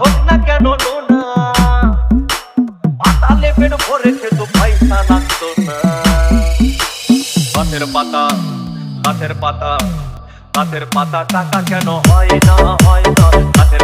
হোক পয়সা লাগতো না। গাছের পাতা গাছের পাতা গাছের টাকা কেন হয় না হয় না। গাছের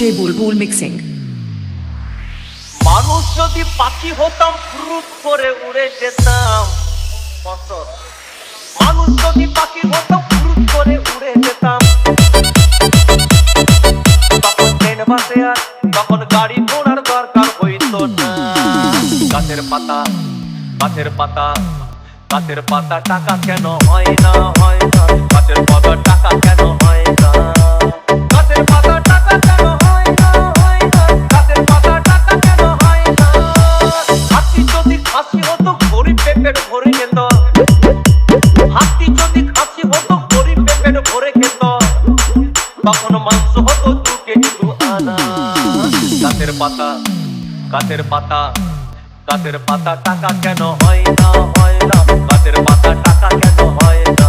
DJ Bulbul Mixing. মানুষ যদি পাখি হতাম ফুরুত করে উড়ে যেতাম। মানুষ যদি পাখি হতাম ফুরুত করে উড়ে যেতাম। তখন ট্রেন বাসে আর তখন গাড়ি ঘোড়ার দরকার হইতো গাছের পাতা গাছের পাতা গাছের পাতা টাকা কেন হয় না হয় না। গাছের পাতা টাকা কেন হয় না। তখন মাংস হতো দু কেজি আনা কাতের পাতা কাতের পাতা কাতের পাতা টাকা কেন হয় না হয় না। কাতের পাতা টাকা কেন হয় না?